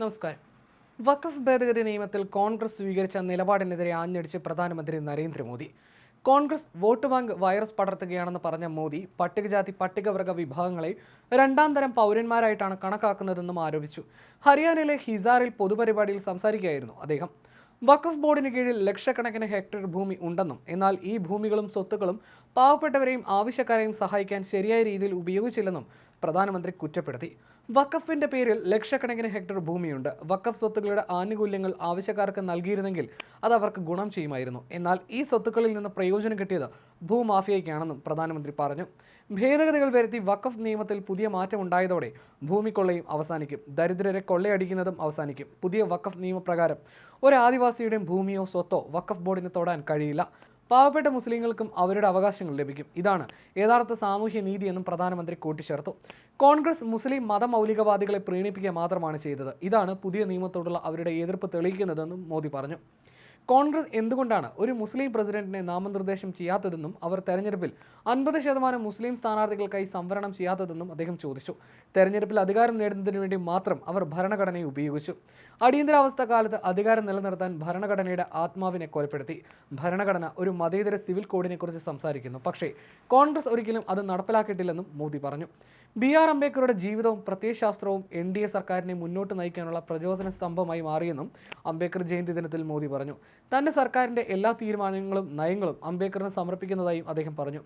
നമസ്കാരം. വഖഫ് ഭേദഗതി നിയമത്തിൽ കോൺഗ്രസ് സ്വീകരിച്ച നിലപാടിനെതിരെ ആഞ്ഞടിച്ച് പ്രധാനമന്ത്രി Narendra Modi. Congress vote bank virus പടർത്തുകയാണെന്ന് പറഞ്ഞ മോദി പട്ടികജാതി പട്ടികവർഗ വിഭാഗങ്ങളെ രണ്ടാം തരം പൗരന്മാരായിട്ടാണ് കണക്കാക്കുന്നതെന്നും ആരോപിച്ചു. ഹരിയാനയിലെ ഹിസാറിൽ പൊതുപരിപാടിയിൽ സംസാരിക്കുകയായിരുന്നു അദ്ദേഹം. വഖഫ് ബോർഡിന് കീഴിൽ ലക്ഷക്കണക്കിന് ഹെക്ടർ ഭൂമി ഉണ്ടെന്നും എന്നാൽ ഈ ഭൂമികളും സ്വത്തുക്കളും പാവപ്പെട്ടവരെയും ആവശ്യക്കാരെയും സഹായിക്കാൻ ശരിയായ രീതിയിൽ ഉപയോഗിച്ചില്ലെന്നും പ്രധാനമന്ത്രി കുറ്റപ്പെടുത്തി. വഖഫിന്റെ പേരിൽ ലക്ഷക്കണക്കിന് ഹെക്ടർ ഭൂമിയുണ്ട്. വഖഫ് സ്വത്തുക്കളുടെ ആനുകൂല്യങ്ങൾ ആവശ്യക്കാർക്ക് നൽകിയിരുന്നെങ്കിൽ അത് അവർക്ക് ഗുണം ചെയ്യുമായിരുന്നു. എന്നാൽ ഈ സ്വത്തുക്കളിൽ നിന്ന് പ്രയോജനം കിട്ടിയത് ഭൂമാഫിയയ്ക്കാണെന്നും പ്രധാനമന്ത്രി പറഞ്ഞു. ഭേദഗതികൾ വരുത്തി വഖഫ് നിയമത്തിൽ പുതിയ മാറ്റം ഉണ്ടായതോടെ ഭൂമിക്കൊള്ളയും അവസാനിക്കും. ദരിദ്രരെ കൊള്ളയടിക്കുന്നതും അവസാനിക്കും. പുതിയ വഖഫ് നിയമപ്രകാരം ഒരു ആദിവാസിയുടെയും ഭൂമിയോ സ്വത്തോ വഖഫ് ബോർഡിന് തൊടാൻ കഴിയില്ല. പാവപ്പെട്ട മുസ്ലിങ്ങൾക്കും അവരുടെ അവകാശങ്ങൾ ലഭിക്കും. ഇതാണ് യഥാർത്ഥ സാമൂഹ്യ നീതി എന്നും പ്രധാനമന്ത്രി കൂട്ടിച്ചേർത്തു. കോൺഗ്രസ് മുസ്ലിം മതമൗലികവാദികളെ പ്രീണിപ്പിക്കുക മാത്രമാണ് ചെയ്തത്. ഇതാണ് പുതിയ നിയമത്തോടുള്ള അവരുടെ എതിർപ്പ് തെളിയിക്കുന്നതെന്നും മോദി പറഞ്ഞു. കോൺഗ്രസ് എന്തുകൊണ്ടാണ് ഒരു മുസ്ലിം പ്രസിഡന്റിനെ നാമനിർദ്ദേശം ചെയ്യാത്തതെന്നും അവർ തെരഞ്ഞെടുപ്പിൽ അൻപത് ശതമാനം മുസ്ലിം സ്ഥാനാർത്ഥികൾക്കായി സംവരണം ചെയ്യാത്തതെന്നും അദ്ദേഹം ചോദിച്ചു. തെരഞ്ഞെടുപ്പിൽ അധികാരം നേടുന്നതിന് വേണ്ടി മാത്രം അവർ ഭരണഘടനയെ ഉപയോഗിച്ചു. അടിയന്തരാവസ്ഥ കാലത്ത് അധികാരം നിലനിർത്താൻ ഭരണഘടനയുടെ ആത്മാവിനെ കൊലപ്പെടുത്തി. ഭരണഘടന ഒരു മതേതര സിവിൽ കോഡിനെക്കുറിച്ച് സംസാരിക്കുന്നു. പക്ഷേ കോൺഗ്രസ് ഒരിക്കലും അത് നടപ്പിലാക്കിയിട്ടില്ലെന്നും മോദി പറഞ്ഞു. ബി ആർ അംബേദ്കറുടെ ജീവിതവും പ്രത്യയശാസ്ത്രവും എൻ ഡി എ സർക്കാരിനെ മുന്നോട്ട് നയിക്കാനുള്ള പ്രചോദന സ്തംഭമായി മാറിയെന്നും അംബേദ്കർ ജയന്തി ദിനത്തിൽ മോദി പറഞ്ഞു. തന്റെ സർക്കാരിന്റെ എല്ലാ തീരുമാനങ്ങളും നയങ്ങളും അംബേദ്കറിന് സമർപ്പിക്കുന്നതായും അദ്ദേഹം പറഞ്ഞു.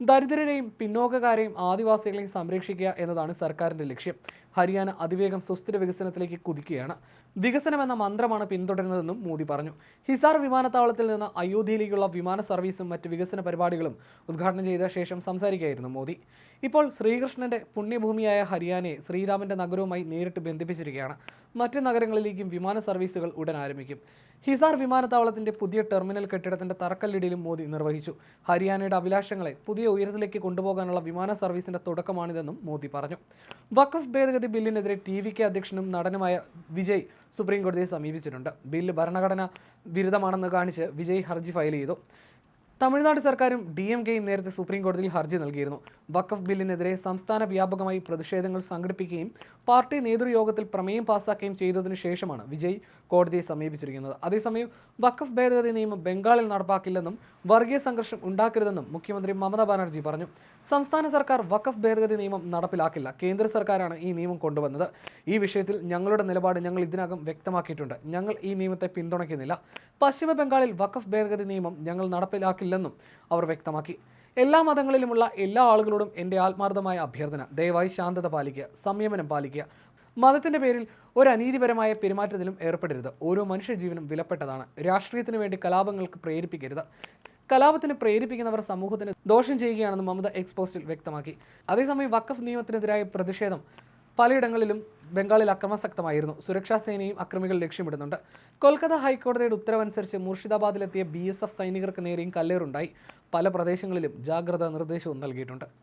ദരിദ്രരെയും പിന്നോക്കക്കാരെയും ആദിവാസികളെയും സംരക്ഷിക്കുക എന്നതാണ് സർക്കാരിന്റെ ലക്ഷ്യം. ഹരിയാന അതിവേഗം സുസ്ഥിര വികസനത്തിലേക്ക് കുതിക്കുകയാണ്. വികസനം എന്ന മന്ത്രമാണ് പിന്തുടരുന്നതെന്നും മോദി പറഞ്ഞു. ഹിസാർ വിമാനത്താവളത്തിൽ നിന്ന് അയോധ്യയിലേക്കുള്ള വിമാന സർവീസും മറ്റ് വികസന പരിപാടികളും ഉദ്ഘാടനം ചെയ്ത ശേഷം സംസാരിക്കുകയായിരുന്നു മോദി. ഇപ്പോൾ ശ്രീകൃഷ്ണന്റെ പുണ്യഭൂമിയായ ഹരിയാനയെ ശ്രീരാമന്റെ നഗരവുമായി നേരിട്ട് ബന്ധിപ്പിച്ചിരിക്കുകയാണ്. മറ്റ് നഗരങ്ങളിലേക്കും വിമാന സർവീസുകൾ ഉടൻ ആരംഭിക്കും. ഹിസാർ വിമാനത്താവളത്തിന്റെ പുതിയ ടെർമിനൽ കെട്ടിടത്തിന്റെ തറക്കല്ലിടിയിലും മോദി നിർവഹിച്ചു. ഹരിയാനയുടെ അഭിലാഷങ്ങളെ പുതിയ ഉയരത്തിലേക്ക് കൊണ്ടുപോകാനുള്ള വിമാന സർവീസിന്റെ തുടക്കമാണിതെന്നും മോദി പറഞ്ഞു. വഖഫ് ഭേദഗതി ബില്ലിനെതിരെ ടി വി കെ അധ്യക്ഷനും നടനുമായ വിജയ് സുപ്രീം കോടതിയെ സമീപിച്ചിട്ടുണ്ട്. ബില്ല് ഭരണഘടന വിരുദ്ധമാണെന്ന് കാണിച്ച് വിജയ് ഹർജി ഫയൽ ചെയ്തു. തമിഴ്നാട് സർക്കാരും ഡി എം കെയും നേരത്തെ സുപ്രീം കോടതിയിൽ ഹർജി നൽകിയിരുന്നു. വഖഫ് ബില്ലിനെതിരെ സംസ്ഥാന വ്യാപകമായി പ്രതിഷേധങ്ങൾ സംഘടിപ്പിക്കുകയും പാർട്ടി നേതൃയോഗത്തിൽ പ്രമേയം പാസാക്കുകയും ചെയ്തതിനു ശേഷമാണ് വിജയ് കോടതിയെ സമീപിച്ചിരിക്കുന്നത്. അതേസമയം വഖഫ് ഭേദഗതി നിയമം ബംഗാളിൽ നടപ്പാക്കില്ലെന്നും വർഗീയ സംഘർഷം ഉണ്ടാക്കരുതെന്നും മുഖ്യമന്ത്രി മമതാ ബാനർജി പറഞ്ഞു. സംസ്ഥാന സർക്കാർ വഖഫ് ഭേദഗതി നിയമം നടപ്പിലാക്കില്ല. കേന്ദ്ര സർക്കാരാണ് ഈ നിയമം കൊണ്ടുവന്നത്. ഈ വിഷയത്തിൽ ഞങ്ങളുടെ നിലപാട് ഞങ്ങൾ ഇതിനകം വ്യക്തമാക്കിയിട്ടുണ്ട്. ഞങ്ങൾ ഈ നിയമത്തെ പിന്തുണയ്ക്കുന്നില്ല. പശ്ചിമ ബംഗാളിൽ വഖഫ് ഭേദഗതി നിയമം ഞങ്ങൾ നടപ്പിലാക്കില്ലെന്നും അവർ വ്യക്തമാക്കി. എല്ലാ മതങ്ങളിലുമുള്ള എല്ലാ ആളുകളോടും എന്റെ ആത്മാർത്ഥമായ അഭ്യർത്ഥന. ദയവായി ശാന്തത പാലിക്കുക സംയമനം പാലിക്കുക. മതത്തിന്റെ പേരിൽ ഒരു അനീതിപരമായ പെരുമാറ്റത്തിലും ഏർപ്പെടരുത്. ഓരോ മനുഷ്യജീവനും വിലപ്പെട്ടതാണ്. രാഷ്ട്രീയത്തിന് വേണ്ടി കലാപങ്ങൾക്ക് പ്രേരിപ്പിക്കരുത്. കലാപത്തിന് പ്രേരിപ്പിക്കുന്നവർ സമൂഹത്തിന് ദോഷം ചെയ്യുകയാണെന്ന് മമത എക്സ്പോസ്റ്റിൽ വ്യക്തമാക്കി. അതേസമയം വഖഫ് നിയമത്തിനെതിരായ പ്രതിഷേധം പലയിടങ്ങളിലും ബംഗാളിൽ അക്രമാസക്തമായിരുന്നു സുരക്ഷാ സേനയും അക്രമികൾ ലക്ഷ്യമിടുന്നുണ്ട്. കൊൽക്കത്ത ഹൈക്കോടതിയുടെ ഉത്തരവനുസരിച്ച് മുർഷിദാബാദിലെത്തിയ ബി എസ് എഫ് സൈനികർക്ക് നേരെയും കല്ലേറുണ്ടായി. പല പ്രദേശങ്ങളിലും ജാഗ്രതാ നിർദ്ദേശവും നൽകിയിട്ടുണ്ട്.